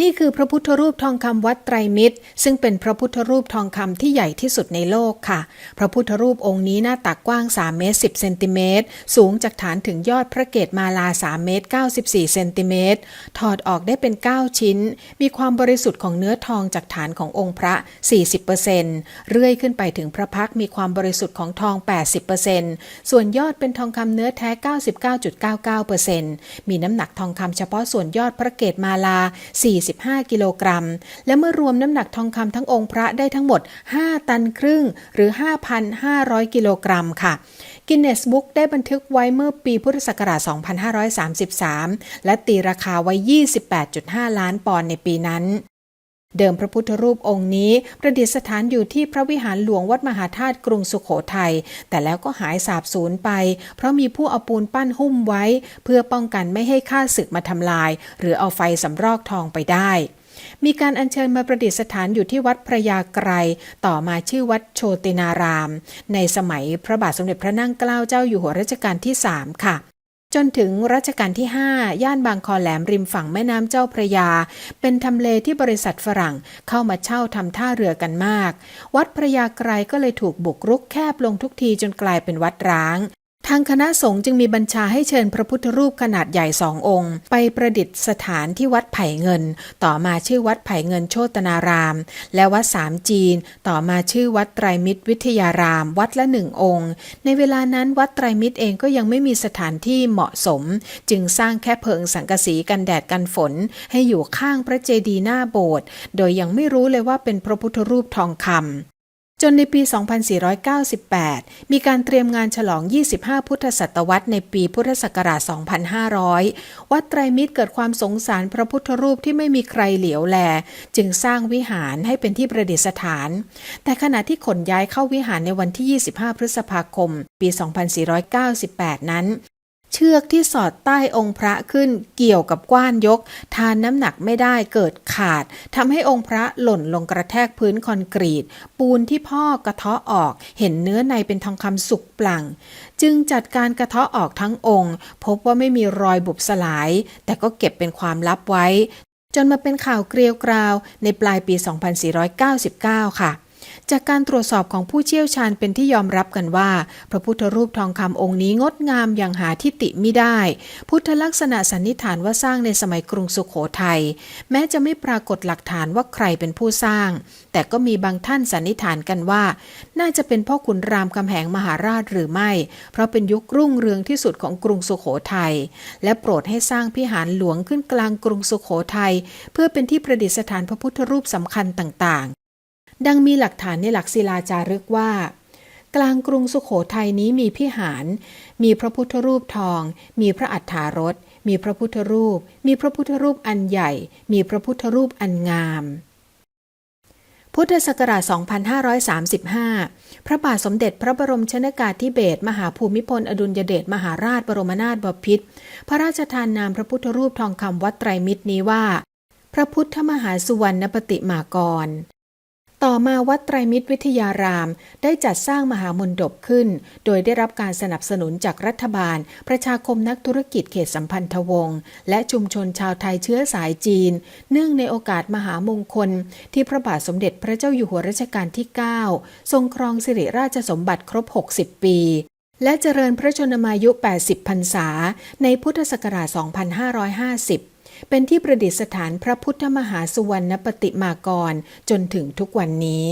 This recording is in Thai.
นี่คือพระพุทธรูปทองคำวัดไตรมิตร ซึ่งเป็นพระพุทธรูปทองคำที่ใหญ่ที่สุดในโลกค่ะ พระพุทธรูปองค์นี้หน้าตักกว้าง 3 เมตร 10 เซนติเมตร สูงจากฐานถึงยอดพระเกศมาลา 3 เมตร 94 เซนติเมตร ถอดออกได้เป็น 9 ชิ้น มีความบริสุทธิ์ของเนื้อทองจากฐานขององค์พระ 40%เรื่อยขึ้นไปถึงพระพักมีความบริสุทธิ์ของทอง 80%ส่วนยอดเป็นทองคำเนื้อแท้ 99.99%มีน้ำหนักทองคำเฉพาะส่วนยอดพระเกศมาลา 4 45 กิโลกรัม และเมื่อรวมน้ำหนักทองคำทั้งองค์พระได้ทั้งหมด 5 ตันครึ่งหรือ 5,500 กิโลกรัมค่ะกินเนสบุ๊กได้บันทึกไว้เมื่อปีพุทธศักราช 2533 และตีราคาไว้ 28.5 ล้านปอนด์ในปีนั้น เดิมพระพุทธรูปองค์นี้ ประดิษฐานอยู่ที่พระวิหารหลวงวัดมหาธาตุกรุงสุขโขทัยแต่แล้วก็หายสาบสูญไป เพราะมีผู้เอาปูนปั้นหุ้มไว้ เพื่อป้องกันไม่ให้ข้าศึกมาทำลาย หรือเอาไฟสำรอกทองไปได้ มีการอัญเชิญมาประดิษฐานอยู่ที่วัดพระยาไกรต่อมาชื่อวัดโชตินาราม ในสมัยพระบาทสมเด็จพระนั่งเกล้าเจ้าอยู่หัวรัชกาลที่3ค่ะ จนถึงรัชกาลที่ 5 ย่านบางคอแหลมริมฝั่งแม่น้ำเจ้าพระยา เป็นทำเลที่บริษัทฝรั่งเข้ามาเช่าทำท่าเรือกันมาก วัดพระยาไกรก็เลยถูกบุกรุกแคบลงทุกทีจนกลายเป็นวัดร้าง ทางคณะสงฆ์จึงมีบัญชาให้เชิญพระพุทธรูปขนาดใหญ่สององค์ ไปประดิษฐานที่วัดไผ่เงิน ต่อมาชื่อวัดไผ่เงินโชตนาราม และวัดสามจีน ต่อมาชื่อวัดไตรมิตรวิทยาราม วัดละหนึ่งองค์ ในเวลานั้นวัดไตรมิตรเองก็ยังไม่มีสถานที่เหมาะสม จึงสร้างแค่เพิงสังกะสีกันแดดกันฝน ให้อยู่ข้างพระเจดีย์หน้าโบสถ์โดยยังไม่รู้เลยว่าเป็นพระพุทธรูปทองคำ จนในปี 2498 มีการเตรียมงานฉลอง 25 พุทธศตวรรษในปีพุทธศักราช 2500 วัดไตรมิตรเกิดความสงสารพระพุทธรูปที่ไม่มีใครเหลียวแล จึงสร้างวิหารให้เป็นที่ประดิษฐาน แต่ขณะที่ขนย้ายเข้าวิหารในวันที่ 25 พฤษภาคม ปี 2498 นั้น เชือกที่สอดใต้องค์พระขึ้นเกี่ยวกับกว้านยก ทานน้ำหนักไม่ได้เกิดขาดทำให้องค์พระหล่นลงกระแทกพื้นคอนกรีต ปูนที่พ่อกระเทาะออก เห็นเนื้อในเป็นทองคำสุกปลั่ง จึงจัดการกระเทาะออกทั้งองค์ พบว่าไม่มีรอยบุบสลาย แต่ก็เก็บเป็นความลับไว้ จนมาเป็นข่าวเกลียวกราวในปลายปี 2499 ค่ะ จากการตรวจสอบของผู้เชี่ยวชาญเป็นที่ยอมรับกันว่า พระพุทธรูปทองคำองค์นี้งดงามอย่างหาที่ติไม่ได้ พุทธลักษณะสันนิษฐานว่าสร้างในสมัยกรุงสุขโขทัยแม้จะไม่ปรากฏหลักฐานว่าใครเป็นผู้สร้าง แต่ก็มีบางท่านสันนิษฐานกันว่า น่าจะเป็นพ่อขุนรามคำแหงมหาราชหรือไม่ เพราะเป็นยุครุ่งเรืองที่สุดของกรุงสุขโขทัยและโปรดให้สร้างพิหารหลวงขึ้นกลางกรุงสุขโขทัยเพื่อเป็นที่ประดิษฐานพระพุทธรูปสำคัญต่างๆ ดังมีหลักฐานในหลักศิลาจารึกว่า กลางกรุงสุขโขทัยนี้มีพิหาร มีพระพุทธรูปทอง มีพระอัฏฐารถ มีพระพุทธรูป มีพระพุทธรูปอันใหญ่ มีพระพุทธรูปอันงาม พุทธศักราช 2535 พระบาทสมเด็จพระบรมชนากาธิเบศรมหาภูมิพลอดุลยเดชมหาราชบรมนาถบพิตรพระราชทานนามพระพุทธรูปทองคำวัดไตรมิตรนี้ว่า พระพุทธมหาสุวรรณปฏิมากร ต่อมาวัดไตรมิตรวิทยาราม ได้จัดสร้างมหามนดบขึ้น โดยได้รับการสนับสนุนจากรัฐบาล ประชาคมนักธุรกิจเขตสัมพันธวงศ์และชุมชนชาวไทยเชื้อสายจีน เนื่องในโอกาสมหามงคล ที่พระบาทสมเด็จพระเจ้าอยู่หัวรัชกาลที่ 9 ทรงครองสิริราชสมบัติครบ 60 ปีและเจริญพระชนมายุ 80 พรรษา ในพุทธศักราช 2550 เป็นที่ประดิษฐานพระพุทธมหาสุวรรณปฏิมากรจนถึงทุกวันนี้